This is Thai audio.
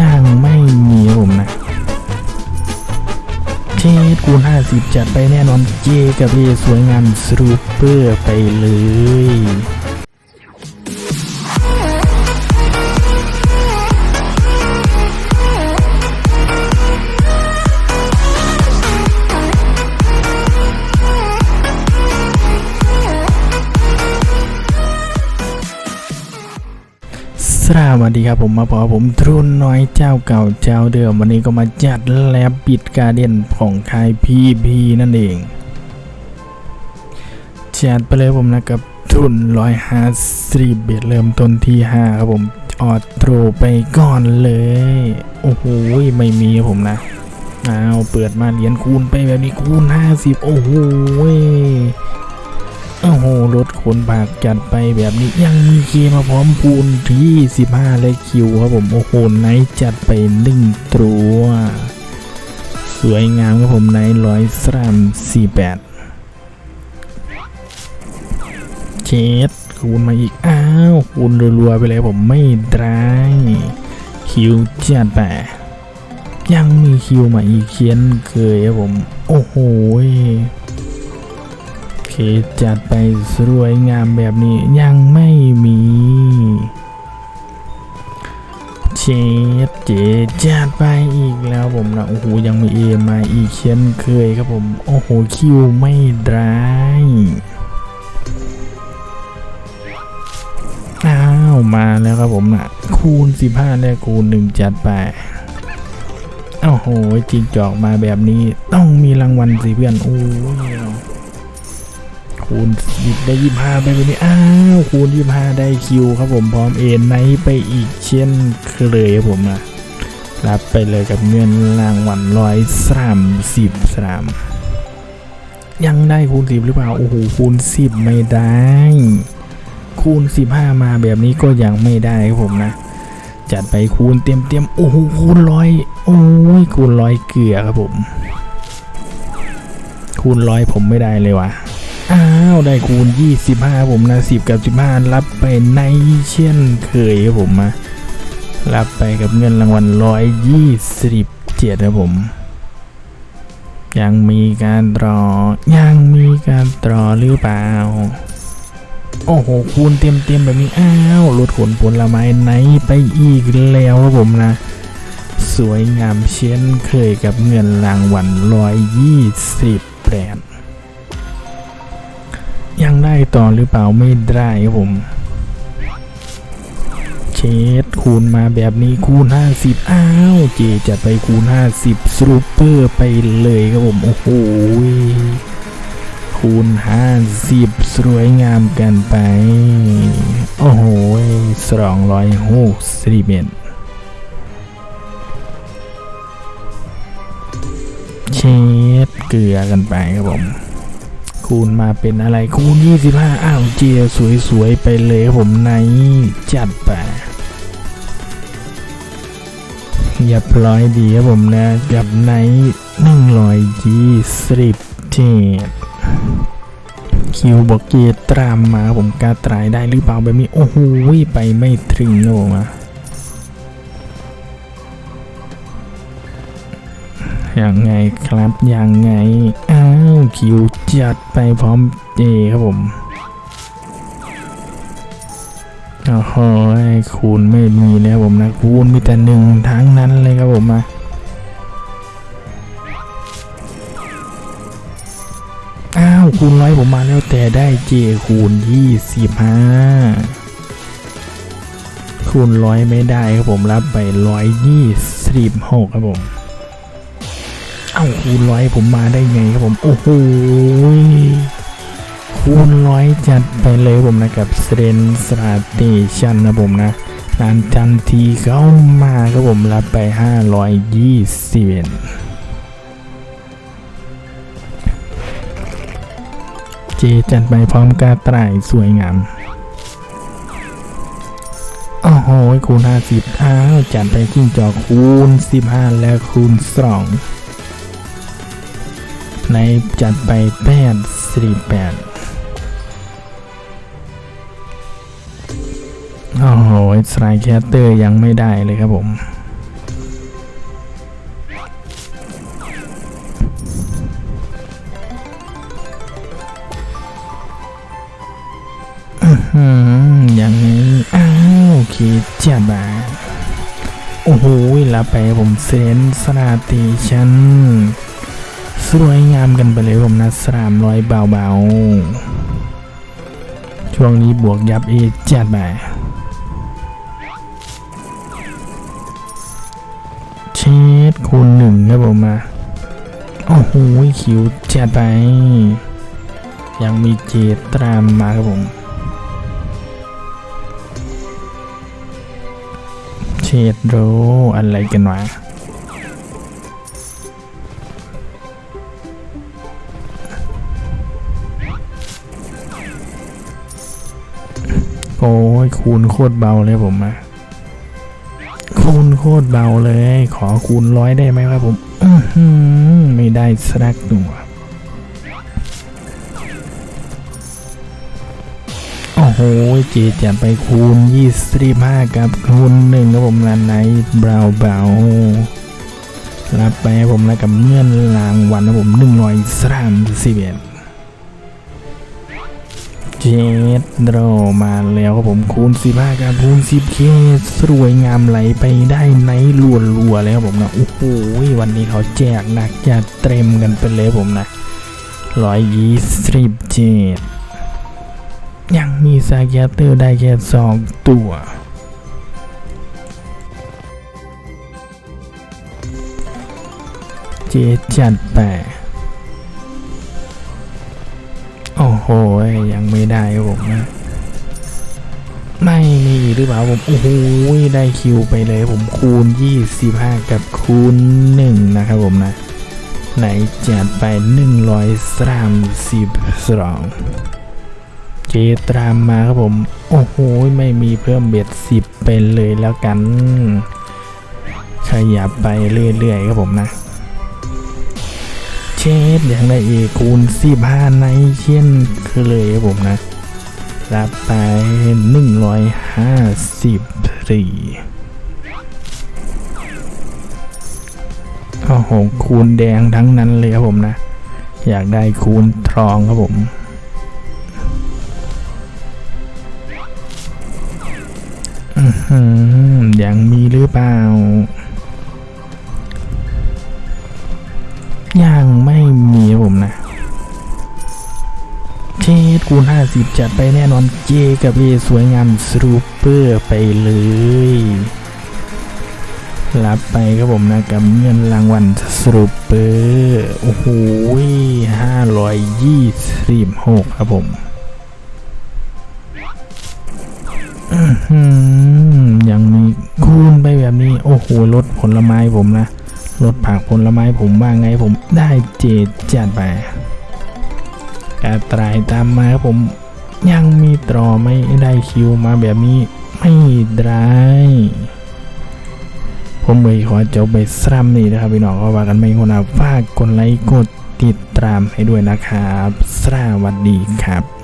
ยังไม่มีผมนะเชดคูณ50 จัดไปแน่นอนเจกับเอสวยงามสรูปเปอร์ไปเลย สวัสดีครับผมมาพอผมทรุนน้อยเจ้าเก่าเจ้าเดิมวันนี้ก็มาจัดแลบปิดการเด่นของค่ายพีพีนั่นเองจัดไปเลยผมนะกับทุนร้อยห้าสิบเบ็ดเริ่มต้นที่ห้าครับผมออดโตรไปก่อนเลย โอ้โหไม่มีผมนะอ้าวเปิดมาเหรียญคูณไปแบบนี้คูณห้าสิบโอ้โห โอ้โห รถขนบากจัดไปแบบนี้ยังมีเคมาพร้อมคูณที่ 15 และคิวครับผม โอ้โหไนจัดไปหนึ่งตัวสวยงามครับผมไนร้อยสามสี่แปดเช็ดคูณมาอีก อ้าวคูณรัวๆไปเลยผมไม่ได้คิวจัดไปยังมีคิวมาอีกเขียนเคยครับผม โอ้โหโอ เค จัดไปสวยงามแบบนี้ยังไม่มีเชดเจจัดไปอีกแล้วผมนะ โอ้โห ยังมีเอมาอีกเช่นเคยครับผม โอ้โห คิวไม่ได้อ้าวมาแล้วครับผมนะคูณ 15และคูณ 1 จัดไปโอ้โหจริงจอกมาแบบนี้ต้องมีรางวัลสิเพื่อน โอ้ย คูณสิบได้ยี่ห้าไปเลยนี่อ้าวคูณยี่ห้าได้คิวครับผมพร้อมเอ็นไนไปอีกเช่นเคยครับผมนะรับไปเลยกับเงินรางวัลร้อยสามสิบสามยังได้คูณสิบหรือเปล่า โอ้โหคูณสิบไม่ได้ คูณสิบห้ามาแบบนี้ก็ยังไม่ได้ครับผมนะ จัดไปคูณเต็มเต็มโอ้โหคูณร้อยโอ้ยคูณร้อยเกลือครับผม คูณร้อยผมไม่ได้เลยว่ะ อ้าวได้คูณ 25ผมนะ 10 กับ 15 รับไปในเช่นเคยครับผมมารับไปกับเงินรางวัล 127ครับผม ยังมีการตรอ ยังมีการตรอหรือเปล่า โอ้โห คูณเต็มๆแบบนี้ อ้าวลดขนผลไม้ไหนไปอีกแล้วครับผมนะ สวยงามเช่นเคยกับเงินรางวัล 128 ยังได้ต่อหรือเปล่าไม่ได้ครับผมเชดคูณมาแบบนี้คูณ 50 อ้าว เจจัดไปคูณ 50สรูปเปอร์ไปเลยครับผม โอ้โหคูณ 50 สวยงามกันไป โอ้โหสองร้อยหกสิบเอ็ดเชดเกลือกันไปครับผม คูณมาเป็นอะไรคูณ 25 อ้าวเจียสวยๆ ไปเลยผมในจัดไปเรียบร้อยดีครับผมนะกับใน120เจ็ดคิวบอกเกียร์ตามมาผมกาตรายได้หรือเปล่าแบบนี้ โอ้โหไปไม่ถึงโนมา ยังไงครับยังไง อ้าวคิวจัดไปพร้อมเจครับผมโอ้โหคูณไม่มีแล้วผมนะคูณมีแต่หนึ่งทั้งนั้นเลยครับผมมาอ้าวคูณร้อยผมมาแล้วแต่ได้เจคูณยี่สิบห้าคูณร้อยไม่ได้ครับผมรับไปร้อยยี่สิบหกครับผม เอาคูณร้อยผมมาได้ไงครับผมโอ้โหคูณร้อยจัดไปเลยผมนะกับเซนสตาเตชันนะผมนะนานจันทีเข้ามาครับผมรับไป 521เจจัดไปพร้อมกาตรายสวยงาม โอ้โห คูณ 50 อ้าว จัดไปจิ้งจอกคูณ 15 และคูณ 2 ไหนจัดไปแปดสี่แปดโอ้โหสไลแคสเตอร์ยังไม่ได้เลยครับผมอย่างนี้อ้าวโอเคเจ็บาโอ้โหลับไปผมเซนสนาตีฉัน สวยงามกันไปเลยผมนะสามร้อยเบาๆ ช่วงนี้บวกยับเอจัดมาเชดคูณหนึ่งครับผมมาโอ้โหคิวจัดไป ยังมีเจตรามมาครับผมเชดโรอะไรกันวะ โอ้ยคูณโคตรเบาเลยผมอะคูณโคตรเบาเลย ขอคูณร้อยได้ไหมครับผมไม่ได้สักตัวโอ้โหเจจะไปคูณยี่สิบห้ากับคูณหนึ่งครับผมนันไหนเบาเบารับไปผมแล้วกับเงื่อนรางวัลครับผมหนึ่งร้อยสามสิบเอ็ด เจ็ดโดรมาแล้วครับผมคูณ15กับคูณ10เคสวยงามไหลไปได้ในรัวรัวๆเลยครับผมนะโอ้โหวันนี้เขาแจกหนักจัดเต็มกันไปเลยผมนะร้อยยี่สิบเจ็ดยังมีซาเกเตอร์ได้แค่สองตัวเจจัดไปโโหยังไม่ได้ผมนะไม่มีหรือเปล่าผมโอ้โหได้คิวไปเลยผมคูณ 25 กับคูณ 1 นะครับผมนะ ไหนจัดไป132เจตรามมาครับผม โอ้โห ไม่มีเพิ่มเบ็ด 10 ไปเลยแล้วกัน ขยับไปเรื่อยๆครับผมนะ เชฟอย่างได้เอคูณสิบห้าในเช่นเคยเลยครับผมนะ รับไปหนึ่งร้อยห้าสิบสี่โอ้โหคูณแดงทั้งนั้นเลยครับผมนะ อยากได้คูณทองครับผมอือยังมีหรือเปล่า ไม่มีผมนะเชดคูณ50จัดไปแน่นอนเจกับเอสวยงามสรูปเปอร์ไปเลย รับไปครับผมนะกับเงินรางวัลสรูปเปอร์โอ้โหห้าร้อยยี่สิบหกครับผมยังมีคูณไปแบบนี้ โอ้โหลดผลไม้ผมนะ รถผักผลไม้ผมว่าไงผมได้เจดจัดไปกระตรายตามมาครับผมยังมีตรอไม่ได้คิวมาแบบนี้ไม่ได้ผมเลยขอจบไปซ้ำนี่นะครับพี่น้องก็ว่ากันไม่คนนะฝากกดไลค์กดติดตามให้ด้วยนะครับสวัสดีครับ